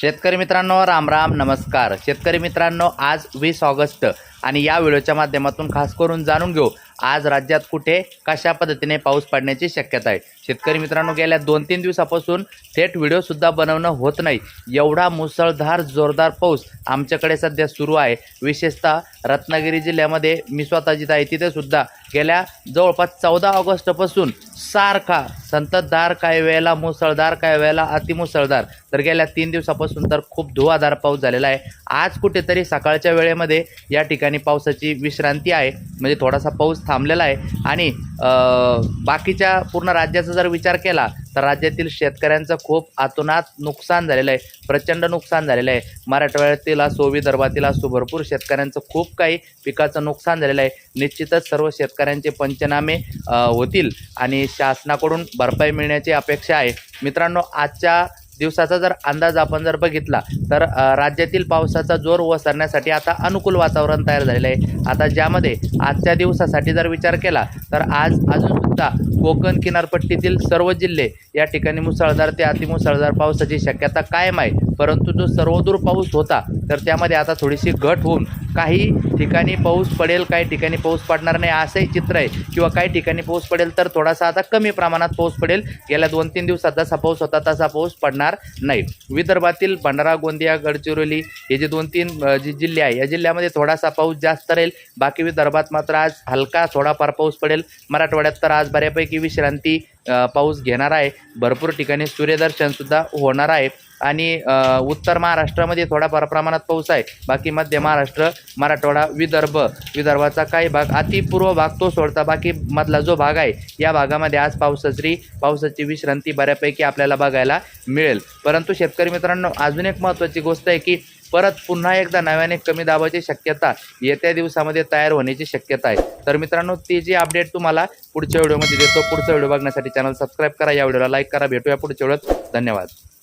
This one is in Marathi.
शेतकरी मित्रांनो राम राम नमस्कार. शेतकरी मित्रांनो आज वीस ऑगस्ट आणि या व्हिडिओच्या माध्यमातून खास करून जाणून घेऊ आज राज्यात कुठे कशा पद्धतीने पाऊस पडण्याची शक्यता आहे? शेतकरी मित्रांनो गेल्या दोन तीन दिवसापासून थेट व्हिडिओसुद्धा बनवणं होत नाही. एवढा मुसळधार जोरदार पाऊस आमच्याकडे सध्या सुरू आहे. विशेषतः रत्नागिरी जिल्ह्यामध्ये मी स्वतः जिथं आहे तिथेसुद्धा गेल्या जवळपास चौदा ऑगस्टपासून सारखा संततधार काही वेळेला मुसळधार काही वेळेला अतिमुसळधार. तर गेल्या तीन दिवसापासून तर खूप धुवाधार पाऊस झालेला आहे. आज कुठेतरी सकाळच्या वेळेमध्ये या ठिकाणी पावसाची विश्रांती आहे. म्हणजे थोडासा पाऊस थांबलेला आहे. आणि बाकीच्या पूर्ण राज्याचा जर विचार केला तर राज्यातील शेतकऱ्यांचं खूप आतोनात नुकसान झालेलं आहे. प्रचंड नुकसान झालेलं आहे. मराठवाड्यातील असो विदर्भातील असो भरपूर शेतकऱ्यांचं खूप काही पिकाचं नुकसान झालेलं आहे. निश्चितच सर्व शेतकऱ्यांचे पंचनामे होतील. आणि शासनाकडून भरपाई मिळण्याची अपेक्षा आहे. मित्रांनो आजच्या दिवसाचा जर अंदाज आपण जर बघितला तर राज्यातील पावसाचा जोर ओसरण्यासाठी आता अनुकूल वातावरण तयार झालेलं आहे. आता ज्यामध्ये आजच्या दिवसासाठी जर विचार केला तर आज अजूनसुद्धा कोकण किनारपट्टीतील सर्व जिल्हे या ठिकाणी मुसळधार ते अतिमुसळधार पावसाची शक्यता कायम आहे. परंतु जो सर्वदूर पाऊस होता तर त्यामध्ये आता थोडीशी घट होऊन काही ठिकाणी पाऊस पडेल काही ठिकाणी पाऊस पडणार नाही असंही चित्र आहे. किंवा काही ठिकाणी पाऊस पडेल तर थोडासा आता कमी प्रमाणात पाऊस पडेल. गेल्या दोन तीन दिवसात जसा पाऊस होता तसा पाऊस पडणार नाही. विदर्भातील भंडारा गोंदिया गडचिरोली हे जे दोन तीन जी जे जिल्हे आहे या जिल्ह्यामध्ये थोडासा पाऊस जास्त राहील. बाकी विदर्भात मात्र आज हलका थोडाफार पाऊस पडेल. मराठवाड्यात तर आज बऱ्यापैकी विश्रांती पाऊस घेणार आहे. भरपूर ठिकाणी सूर्यदर्शनसुद्धा होणार आहे. आणि उत्तर महाराष्ट्रामध्ये थोडाफार प्रमाणात पाऊस आहे. बाकी मध्य महाराष्ट्र मराठवाडा विदर्भ विदर्भाचा काही भाग अतिपूर्व भाग तो सोडता बाकी मधला जो भाग आहे या भागामध्ये आज पावसाची पावसाची विश्रांती बऱ्यापैकी आपल्याला बघायला मिळेल. परंतु शेतकरी मित्रांनो अजून एक महत्त्वाची गोष्ट आहे की परत पुन्हा एकदा नव्याने कमी दाबाची शक्यता येत्या दिवसामध्ये तयार होण्याची शक्यता आहे. तर मित्रांनो ती जी अपडेट तुम्हाला पुढच्या व्हिडिओमध्ये देतो पुढचा व्हिडिओ बघण्यासाठी चॅनल सबस्क्राईब करा या व्हिडिओला लाईक करा भेटूया पुढच्या वेळेस धन्यवाद.